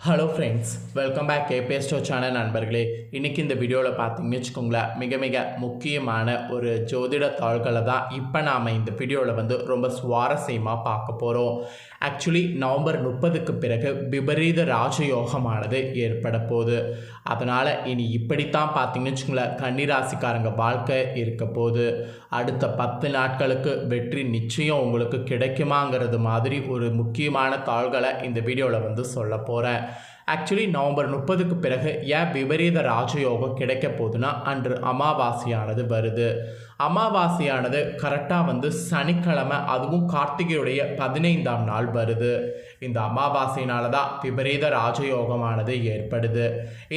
Hello friends welcome back கேபிஎஸ்டோ channel நண்பர்களே. இன்றைக்கி இந்த வீடியோவில் பார்த்தீங்கன்னு வச்சுக்கோங்களேன் மிக மிக முக்கியமான ஒரு ஜோதிட தாள்களை தான் இப்போ நாம் இந்த வீடியோவில் வந்து ரொம்ப சுவாரஸ்யமாக பார்க்க போகிறோம் ஆக்சுவலி நவம்பர் முப்பதுக்கு பிறகு விபரீத ராஜயோகமானது ஏற்பட போகுது. அதனால் இனி இப்படித்தான் பார்த்தீங்கன்னு வச்சுக்கோங்களேன் கன்னிராசிக்காரங்க வாழ்க்கை இருக்க போது அடுத்த பத்து நாட்களுக்கு வெற்றி நிச்சயம் உங்களுக்கு கிடைக்குமாங்கிறது மாதிரி ஒரு முக்கியமான தாள்களை இந்த வீடியோவில் வந்து சொல்ல போகிறேன் ஆக்சுவலி நவம்பர் முப்பதுக்கு பிறகு ஏன் விபரீத ராஜயோகம் கிடைக்க போகுதுன்னா அன்று அமாவாசையானது வருது. அமாவாசையானது கரெக்டாக வந்து சனிக்கிழமை அதுவும் கார்த்திகையுடைய பதினைந்தாம் நாள் வருது. இந்த அமாவாசையினால தான் விபரீத ராஜயோகமானது ஏற்படுது.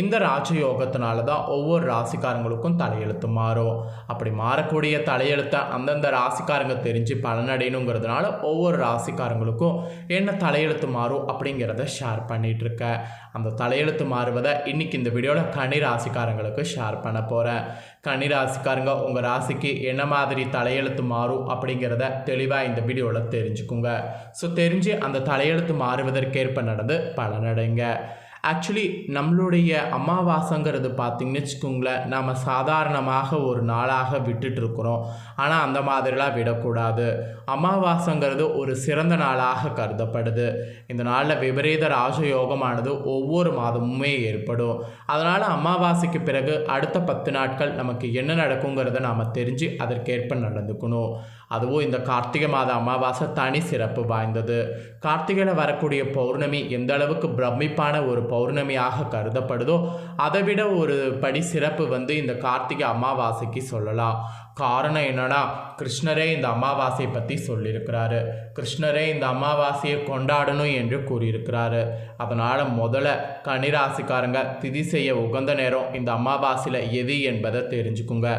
இந்த ராஜயோகத்தினால தான் ஒவ்வொரு ராசிக்காரங்களுக்கும் தலையெழுத்து மாறும். அப்படி மாறக்கூடிய தலையெழுத்தை அந்தந்த ராசிக்காரங்க தெரிஞ்சு பலனடையணுங்கிறதுனால ஒவ்வொரு ராசிக்காரங்களுக்கும் என்ன தலையெழுத்து மாறும் அப்படிங்கிறத ஷேர் பண்ணிகிட்ருக்கேன் அந்த தலையெழுத்து மாறுவதை இன்னைக்கு இந்த வீடியோவில் கனி ராசிக்காரங்களுக்கு ஷேர் பண்ண போகிறேன் கனி ராசிக்காரங்க உங்கள் ராசிக்கு என்ன மாதிரி தலையெழுத்து மாறும் அப்படிங்கிறத தெளிவாக இந்த வீடியோவில் தெரிஞ்சுக்குங்க. ஸோ தெரிஞ்சு அந்த தலையெழுத்து மாறுவதற்கேற்ப நடந்து பலனடைங்க. ஆக்சுவலி நம்மளுடைய அமாவாசைங்கிறது பார்த்திங்கன்னு வச்சுக்கோங்களேன் நாம் சாதாரணமாக ஒரு நாளாக விட்டுட்ருக்குறோம் ஆனால் அந்த மாதிரிலாம் விடக்கூடாது. அமாவாசைங்கிறது ஒரு சிறந்த நாளாக கருதப்படுது. இந்த நாளில் விபரீத ராஜயோகமானது ஒவ்வொரு மாதமுமே ஏற்படும். அதனால் அமாவாசைக்கு பிறகு அடுத்த பத்து நாட்கள் நமக்கு என்ன நடக்குங்கிறத நாம் தெரிஞ்சு அதற்கேற்ப நடந்துக்கணும். அதுவும் இந்த கார்த்திகை மாத அமாவாசை தனி சிறப்பு வாய்ந்தது. கார்த்திகையில் வரக்கூடிய பௌர்ணமி எந்த அளவுக்கு பிரமிப்பான ஒரு பௌர்ணமியாக கருதப்படுதோ அதை விட ஒரு படி சிறப்பு வந்து இந்த கார்த்திகை அமாவாசைக்கு சொல்லலாம். காரணம் என்னன்னா கிருஷ்ணரே இந்த அமாவாசையை பற்றி சொல்லியிருக்கிறாரு. கிருஷ்ணரே இந்த அமாவாசையை கொண்டாடணும் என்று கூறியிருக்கிறாரு. அதனால் முதல்ல கன்னிராசிக்காரங்க திதி செய்ய உகந்த நேரம் இந்த அமாவாசையில் எது என்பதை தெரிஞ்சுக்குங்க.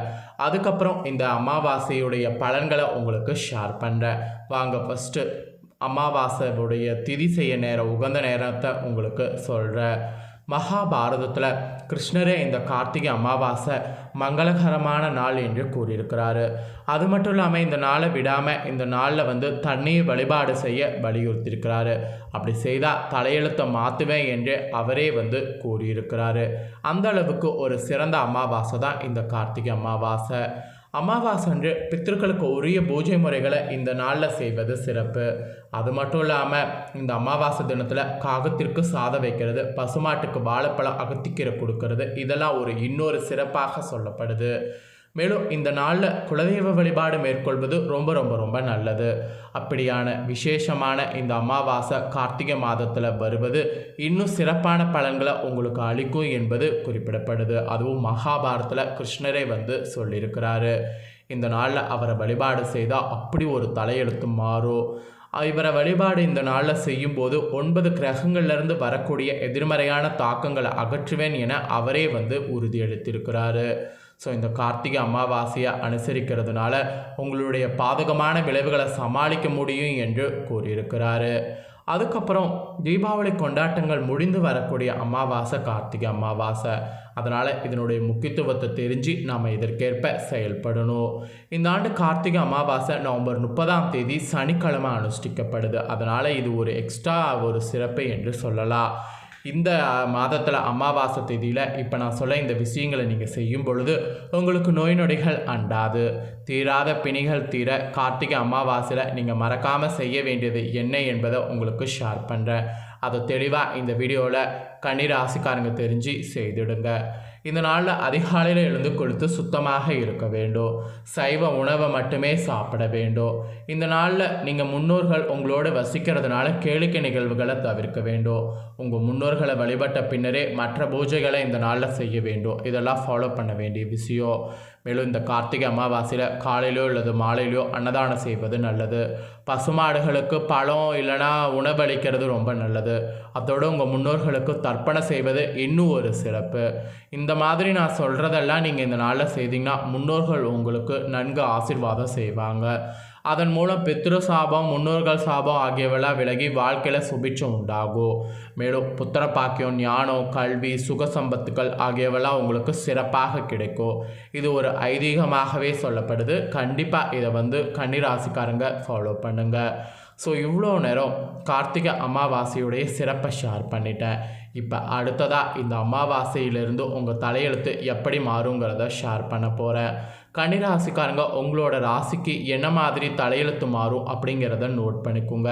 அதுக்கப்புறம் இந்த அமாவாசையுடைய பலன்களை உங்களுக்கு ஷேர் பண்ணுறேன் வாங்க ஃபஸ்ட்டு அமாவாசையுடைய திதி செய்ய நேரம் உகந்த நேரத்தை உங்களுக்கு சொல்கிறேன் மகாபாரதத்தில் கிருஷ்ணரே இந்த கார்த்திகை அமாவாசை மங்களகரமான நாள் என்று கூறியிருக்கிறாரு. அது மட்டும் இல்லாமல் இந்த நாளை விடாமல் இந்த நாளில் வந்து தண்ணீர் வழிபாடு செய்ய வலியுறுத்தியிருக்கிறாரு. அப்படி செய்தால் தலையெழுத்தை மாற்றுவேன் என்று அவரே வந்து கூறியிருக்கிறாரு. அந்த அளவுக்கு ஒரு சிறந்த அமாவாசை தான் இந்த கார்த்திகை அமாவாசை. அமாவாசை அன்று பித்திருக்களுக்கு உரிய பூஜை முறைகளை இந்த நாளில் செய்வது சிறப்பு. அது மட்டும் இல்லாமல் இந்த அமாவாசை தினத்தில் காகத்திற்கு சாதம் வைக்கிறது பசுமாட்டுக்கு வாழைப்பழம் அகத்திக்கீரை கொடுக்கறது. இதெல்லாம் ஒரு இன்னொரு சிறப்பாக சொல்லப்படுது. மேலும் இந்த நாளில் குலதெய்வ வழிபாடு மேற்கொள்வது ரொம்ப ரொம்ப ரொம்ப நல்லது. அப்படியான விசேஷமான இந்த அமாவாசை கார்த்திகை மாதத்தில் வருவது இன்னும் சிறப்பான பலன்களை உங்களுக்கு அளிக்கும் என்பது குறிப்பிடப்படுது. அதுவும் மகாபாரத்தில் கிருஷ்ணரே வந்து சொல்லியிருக்கிறாரு. இந்த நாளில் அவரை வழிபாடு செய்தால் அப்படி ஒரு தலையெழுத்து மாறும். இவரை வழிபாடு இந்த நாளில் செய்யும்போது ஒன்பது கிரகங்கள்லேருந்து வரக்கூடிய எதிர்மறையான தாக்கங்களை அகற்றுவேன் என அவரே வந்து உறுதியளித்திருக்கிறாரு. ஸோ இந்த கார்த்திகை அமாவாசையை அனுசரிக்கிறதுனால உங்களுடைய பாதகமான விளைவுகளை சமாளிக்க முடியும் என்று கூறியிருக்கிறாரு. அதுக்கப்புறம் தீபாவளி கொண்டாட்டங்கள் முடிந்து வரக்கூடிய அமாவாசை கார்த்திகை அமாவாசை. அதனால் இதனுடைய முக்கியத்துவத்தை தெரிஞ்சு நாம் இதற்கேற்ப செயல்படணும். இந்த ஆண்டு கார்த்திகை அமாவாசை நவம்பர் முப்பதாம் தேதி சனிக்கிழமை அனுஷ்டிக்கப்படுது. அதனால் இது ஒரு எக்ஸ்ட்ரா ஒரு சிறப்பு என்று சொல்லலாம். இந்த மாதத்தில் அமாவாசை தேதியில் இப்போ நான் சொல்ல இந்த விஷயங்களை நீங்கள் செய்யும் பொழுது உங்களுக்கு நோய் நொடிகள் அண்டாது. தீராத பிணிகள் தீர கார்த்திகை அமாவாசையில் நீங்கள் மறக்காமல் செய்ய வேண்டியது என்ன என்பதை உங்களுக்கு ஷேர் பண்ணுறேன் அதை தெளிவாக இந்த வீடியோவில் கன்னிராசிக்காரங்க தெரிஞ்சு செய்துடுங்க. இந்த நாளில் அதிகாலையில் எழுந்து கொடுத்து சுத்தமாக இருக்க வேண்டும். சைவ உணவை மட்டுமே சாப்பிட வேண்டும். இந்த நாளில் நீங்கள் முன்னோர்கள் உங்களோட வசிக்கிறதுனால கேளிக்கை நிகழ்வுகளை தவிர்க்க வேண்டும். உங்கள் முன்னோர்களை வழிபட்ட பின்னரே மற்ற பூஜைகளை இந்த நாளில் செய்ய வேண்டும். இதெல்லாம் ஃபாலோ பண்ண வேண்டிய விஷயம். மேலும் இந்த கார்த்திகை அமாவாசையில் காலையிலோ அல்லது மாலையிலோ அன்னதானம் செய்வது நல்லது. பசுமாடுகளுக்கு பழம் இல்லைனா உணவளிக்கிறது ரொம்ப நல்லது. அதோடு உங்கள் முன்னோர்களுக்கு தர்ப்பணம் செய்வது இன்னும் ஒரு சிறப்பு. இந்த மாதிரி நான் சொல்கிறதெல்லாம் நீங்கள் இந்த நாளில் செய்தீங்கன்னா முன்னோர்கள் உங்களுக்கு நன்கு ஆசிர்வாதம் செய்வாங்க. அதன் மூலம் பித்ரு சாபம் முன்னோர்கள் சாபம் ஆகியவெல்லாம் விலகி வாழ்க்கையில் சுபிச்சம் உண்டாகும் மேலும் புத்திர பாக்கியம் ஞானம் கல்வி சுக சம்பத்துக்கள் ஆகியவெல்லாம் உங்களுக்கு சிறப்பாக கிடைக்கும். இது ஒரு ஐதீகமாகவே சொல்லப்படுது. கண்டிப்பாக இதை வந்து கன்னிராசிக்காரங்க ஃபாலோ பண்ணுங்கள் ஸோ இவ்வளோ நேரம் கார்த்திகை அமாவாசையுடைய சிறப்பை ஷேர் பண்ணிட்டேன். இப்போ அடுத்ததாக இந்த அமாவாசையிலிருந்து உங்கள் தலையெழுத்து எப்படி மாறுங்கிறத ஷேர் பண்ண போகிறேன் கன்னிராசிக்காரங்க உங்களோட ராசிக்கு என்ன மாதிரி தலையெழுத்து மாறும் அப்படிங்கிறத நோட் பண்ணிக்கோங்க.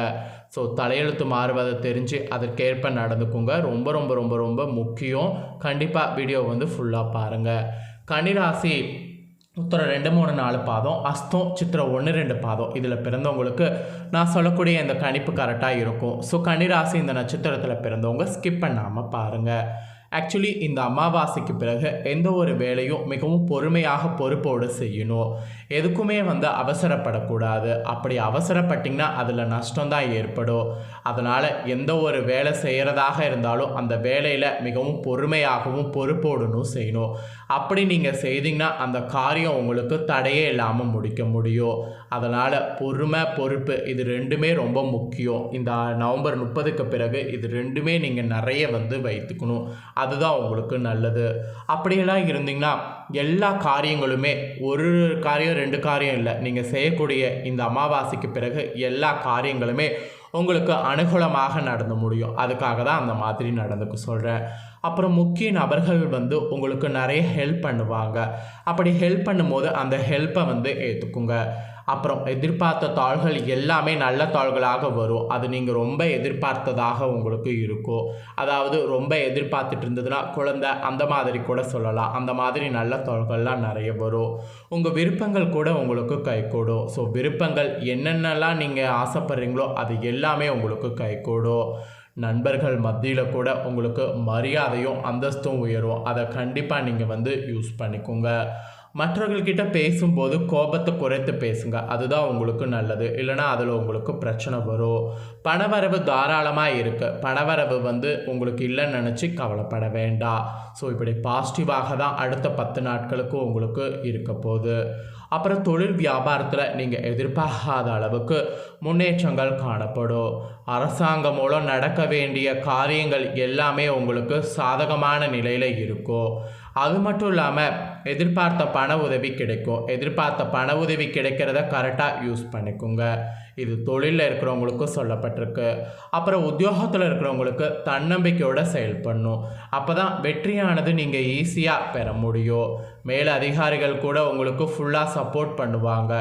ஸோ தலையெழுத்து மாறுவதை தெரிஞ்சு அதற்கேற்ப நடந்துக்குங்க. ரொம்ப ரொம்ப ரொம்ப ரொம்ப முக்கியம். கண்டிப்பாக வீடியோ வந்து ஃபுல்லாக பாருங்கள் கன்னிராசி உத்தரம் ரெண்டு மூணு நாலு பாதம் அஸ்தம் சித்திரம் ஒன்று ரெண்டு பாதம். இதில் பிறந்தவங்களுக்கு நான் சொல்லக்கூடிய இந்த கணிப்பு கரெக்டாக இருக்கும். ஸோ கன்னிராசி இந்த நட்சத்திரத்தில் பிறந்தவங்க ஸ்கிப் பண்ணாமல் பாருங்கள் ஆக்சுவலி இந்த அமாவாசைக்கு பிறகு எந்த ஒரு வேலையும் மிகவும் பொறுமையாக பொறுப்போடு செய்யணும். எதுக்குமே வந்து அவசரப்படக்கூடாது. அப்படி அவசரப்பட்டிங்கன்னா அதில் நஷ்டம்தான் ஏற்படும். அதனால் எந்த ஒரு வேலை செய்கிறதாக இருந்தாலும் அந்த வேலையில் மிகவும் பொறுமையாகவும் பொறுப்போடணும் செய்யணும். அப்படி நீங்கள் செய்தீங்கன்னா அந்த காரியம் உங்களுக்கு தடையே இல்லாமல் முடிக்க முடியும். அதனால் பொறுமை பொறுப்பு இது ரெண்டுமே ரொம்ப முக்கியம். இந்த நவம்பர் முப்பதுக்கு பிறகு இது ரெண்டுமே நீங்கள் நிறைய வந்து வைத்துக்கணும். அதுதான் உங்களுக்கு நல்லது. அப்படியெல்லாம் இருந்தீங்கன்னா எல்லா காரியங்களுமே ஒரு காரியம் ரெண்டு காரியம் இல்லை. நீங்கள் செய்யக்கூடிய இந்த அமாவாசைக்கு பிறகு எல்லா காரியங்களுமே உங்களுக்கு அனுகூலமாக நடந்து முடியும். அதுக்காக தான் அந்த மாதிரி நடந்துக்க சொல்கிறேன் அப்புறம் முக்கிய நபர்கள் வந்து உங்களுக்கு நிறைய ஹெல்ப் பண்ணுவாங்க. அப்படி ஹெல்ப் பண்ணும்போது அந்த ஹெல்ப்பை வந்து ஏற்றுக்குங்க அப்புறம் எதிர்பார்த்த தாள்கள் எல்லாமே நல்ல தாள்களாக வரும். அது நீங்கள் ரொம்ப எதிர்பார்த்ததாக உங்களுக்கு இருக்கும். அதாவது ரொம்ப எதிர்பார்த்துட்டு இருந்ததுன்னா குழந்தை அந்த மாதிரி கூட சொல்லலாம். அந்த மாதிரி நல்ல தாள்கள்லாம் நிறைய வரும். உங்கள் விருப்பங்கள் கூட உங்களுக்கு கைகூடும். ஸோ விருப்பங்கள் என்னென்னலாம் நீங்கள் ஆசைப்படுறீங்களோ அது எல்லாமே உங்களுக்கு கைகூடும். நண்பர்கள் மத்தியில் கூட உங்களுக்கு மரியாதையும் அந்தஸ்தும் உயரும். அதை கண்டிப்பாக நீங்கள் வந்து யூஸ் பண்ணிக்கோங்க. மற்றவர்கள்கிட்ட பேசும்போது கோபத்தை குறைத்து பேசுங்க. அதுதான் உங்களுக்கு நல்லது. இல்லைனா அதில் உங்களுக்கு பிரச்சனை வரும். பணவரவு தாராளமாக இருக்குது பணவரவு வந்து உங்களுக்கு இல்லைன்னு நினச்சி கவலைப்பட வேண்டாம். ஸோ இப்படி பாசிட்டிவாக தான் அடுத்த பத்து நாட்களுக்கு உங்களுக்கு இருக்க போகுது. அப்புறம் தொழில் வியாபாரத்தில் நீங்கள் எதிர்பார்க்காத அளவுக்கு முன்னேற்றங்கள் காணப்படும். அரசாங்கம் மூலம் நடக்க வேண்டிய காரியங்கள் எல்லாமே உங்களுக்கு சாதகமான நிலையில் இருக்கும். அது மட்டும் இல்லாமல் எதிர்பார்த்த பண உதவி கிடைக்கும். எதிர்பார்த்த பண உதவி கிடைக்கிறத கரெக்டாக யூஸ் பண்ணிக்கோங்க. இது தொழிலில் இருக்கிறவங்களுக்கும் சொல்லப்பட்டிருக்கு. அப்புறம் உத்தியோகத்தில் இருக்கிறவங்களுக்கு தன்னம்பிக்கையோடு செயல்படணும். அப்போ தான் வெற்றியானது நீங்கள் ஈஸியாக பெற முடியும். மேல் அதிகாரிகள் கூட உங்களுக்கு ஃபுல்லாக சப்போர்ட் பண்ணுவாங்க.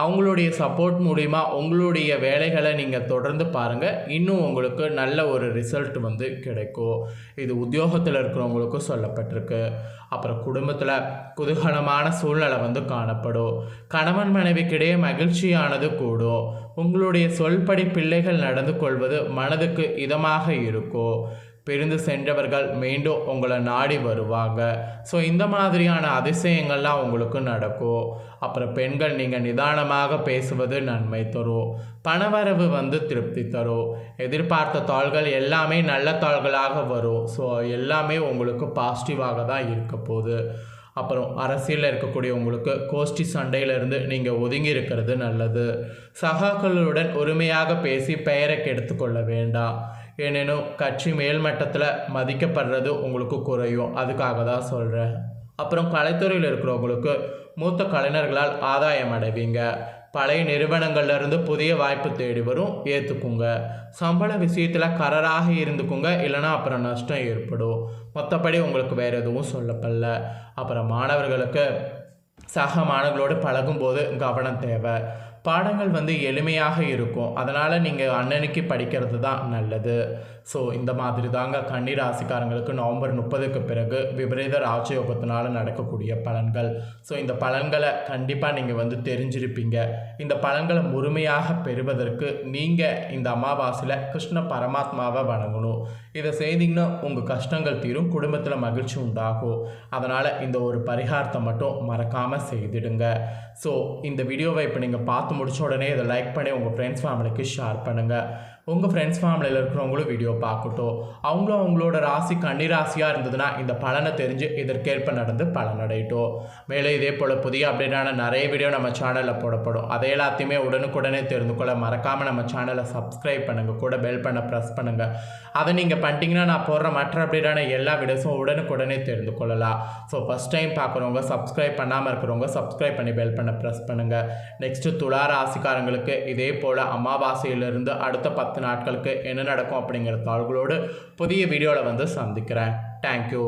அவங்களுடைய சப்போர்ட் மூலிமா உங்களுடைய வேலைகளை நீங்கள் தொடர்ந்து பாருங்கள் இன்னும் உங்களுக்கு நல்ல ஒரு ரிசல்ட் வந்து கிடைக்கும். இது உத்தியோகத்தில் இருக்கிறவங்களுக்கும் சொல்லப்பட்டிருக்கு. அப்புறம் குடும்பத்தில் குதூகலமான சூழ்நிலை வந்து காணப்படும். கணவன் மனைவிக்கிடையே மகிழ்ச்சியானது கூடும். உங்களுடைய சொல்படி பிள்ளைகள் நடந்து கொள்வது மனதுக்கு இதமாக இருக்கும் பிரிந்து சென்றவர்கள் மீண்டும் உங்களை நாடி வருவாங்க. ஸோ இந்த மாதிரியான அதிசயங்கள்லாம் உங்களுக்கு நடக்கும் அப்புறம் பெண்கள் நீங்கள் நிதானமாக பேசுவது நன்மை தரும் பணவரவு வந்து திருப்தி தரும் எதிர்பார்த்த தாள்கள் எல்லாமே நல்ல தாள்களாக வரும். ஸோ எல்லாமே உங்களுக்கு பாசிட்டிவாக தான் இருக்க போகுது. அப்புறம் அரசியலில் இருக்கக்கூடியவங்களுக்கு கோஷ்டி சண்டையிலிருந்து நீங்கள் ஒதுங்கி இருக்கிறது நல்லது. சகாக்களுடன் உரிமையாக பேசி பெயரை கெடுத்துக்கொள்ள வேண்டாம். ஏனெனும் கட்சி மேல்மட்டத்தில் மதிக்கப்படுறது உங்களுக்கு குறையும். அதுக்காக தான் சொல்கிறேன் அப்புறம் கலைத்துறையில் இருக்கிறவங்களுக்கு மூத்த கலைஞர்களால் ஆதாயம் அடைவீங்க. பழைய நிறுவனங்கள்லேருந்து புதிய வாய்ப்பு தேடி வரும். ஏற்றுக்குங்க சம்பள விஷயத்தில் கரராக இருந்துக்குங்க. இல்லைனா அப்புறம் நஷ்டம் ஏற்படும். மற்றபடி உங்களுக்கு வேறு எதுவும் சொல்லப்படல. அப்புறம் மாணவர்களுக்கு சக மாணவர்களோடு பழகும்போது கவனம் தேவை. பாடங்கள் வந்து எளிமையாக இருக்கும். அதனால் நீங்கள் அன்னன்னைக்கு படிக்கிறது தான் நல்லது. ஸோ இந்த மாதிரி தாங்க கன்னி ராசிக்காரங்களுக்கு நவம்பர் முப்பதுக்கு பிறகு விபரீத ராஜயோகத்தினால் நடக்கக்கூடிய பலன்கள். ஸோ இந்த பலன்களை கண்டிப்பாக நீங்கள் வந்து தெரிஞ்சிருப்பீங்க. இந்த பலன்களை முழுமையாக பெறுவதற்கு நீங்கள் இந்த அமாவாசையில் கிருஷ்ண பரமாத்மாவை வணங்கணும். இதை செய்தீங்கன்னா உங்கள் கஷ்டங்கள் தீரும் குடும்பத்தில் மகிழ்ச்சி உண்டாகும். அதனால் இந்த ஒரு பரிகாரத்தை மட்டும் மறக்காமல் செய்திடுங்க. ஸோ இந்த வீடியோவை இப்போ நீங்கள் பார்த்து முடிச்ச உடனே இதை லைக் பண்ணி உங்கள் ஃப்ரெண்ட்ஸ் ஃபேமிலிக்கு ஷேர் பண்ணுங்கள் உங்கள் ஃப்ரெண்ட்ஸ் ஃபேமிலியில் இருக்கிறவங்களும் வீடியோ பார்க்கட்டும். அவங்களும் அவங்களோட ராசி கன்னிராசியாக இருந்ததுன்னா இந்த பலனை தெரிஞ்சு இதற்கேற்ப நடந்து பலனடையட்டும். மேலே இதே போல் புதிய அப்டேட்டான நிறைய வீடியோ நம்ம சேனலில் போடப்படும். அதை எல்லாத்தையுமே உடனுக்குடனே தெரிந்து கொள்ள மறக்காமல் நம்ம சேனலை சப்ஸ்கிரைப் பண்ணுங்கள் கூட பெல் பண்ண ப்ரெஸ் பண்ணுங்கள் அதை நீங்கள் பண்ணிட்டீங்கன்னா நான் போடுற மற்ற அப்டேட்டான எல்லா வீடியோஸும் உடனுக்குடனே தெரிந்து கொள்ளலாம். ஸோ ஃபஸ்ட் டைம் பார்க்குறவங்க சப்ஸ்கிரைப் பண்ணாமல் இருக்கிறவங்க சப்ஸ்கிரைப் பண்ணி பெல் பண்ண ப்ரெஸ் பண்ணுங்கள் நெக்ஸ்ட்டு துலா ராசிக்காரங்களுக்கு இதே போல் அமாவாசையிலிருந்து அடுத்த பத்து நாட்களுக்கு என்ன நடக்கும் அப்படிங்கிறது தாள்களோடு புதிய வீடியோவில் வந்து சந்திக்கிறேன். தேங்க்யூ